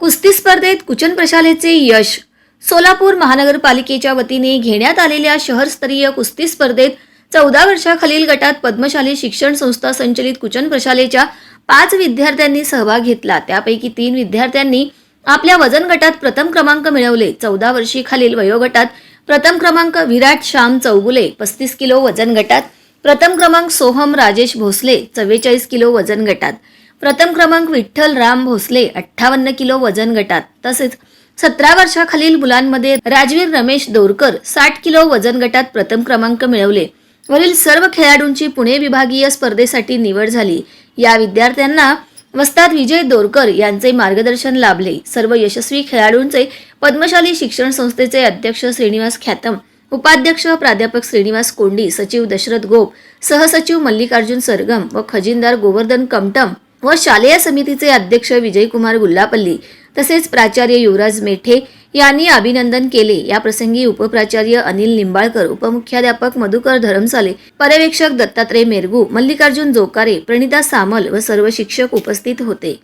कुस्ती स्पर्धेत कुचन प्रशालेचे यश. सोलापूर महानगरपालिकेच्या वतीने घेण्यात आलेल्या शहरस्तरीय कुस्ती स्पर्धेत चौदा वर्षाखालील गटात पद्मशाली शिक्षण संस्था संचलित कुचन प्रशालेच्या पाच विद्यार्थ्यांनी सहभाग घेतला. त्यापैकी तीन विद्यार्थ्यांनी आपल्या वजन गटात प्रथम क्रमांक मिळवले. चौदा वर्षी खालील वयोगटात प्रथम क्रमांक विराट श्याम चौगुले पस्तीस किलो वजन गटात प्रथम क्रमांक सोहम राजेश भोसले चव्वेचाळीस किलो वजन गटात. प्रथम क्रमांक विठ्ठल राम भोसले अठ्ठावन्न किलो वजन गटात. तसेच सतरा वर्षाखालील मुलांमध्ये राजवीर रमेश दोरकर साठ किलो वजन गटात प्रथम क्रमांक मिळवले. वरील सर्व खेळाडूंची पुणे विभागीय स्पर्धेसाठी निवड झाली. या विद्यार्थ्यांना वस्ताद विजय दोरकर यांचे मार्गदर्शन लाभले. सर्व यशस्वी खेळाडूंचे पद्मशाली शिक्षण संस्थेचे अध्यक्ष श्रीनिवास ख्यातम उपाध्यक्ष प्राध्यापक श्रीनिवास कोंडी सचिव दशरथ गोप सहसचिव मल्लिकार्जुन सरगम व खजिनदार गोवर्धन कमटम व शालेय समितीचे अध्यक्ष विजयकुमार गुल्लापल्ली तसेच प्राचार्य युवराज मेठे यांनी अभिनंदन केले. या प्रसंगी उपप्राचार्य अनिल निंबाळकर उपमुख्याध्यापक मधुकर धरमसाले पर्यवेक्षक दत्तात्रय मेरगू मल्लिकार्जुन जोकारे प्रणिता सामल व सर्व शिक्षक उपस्थित होते.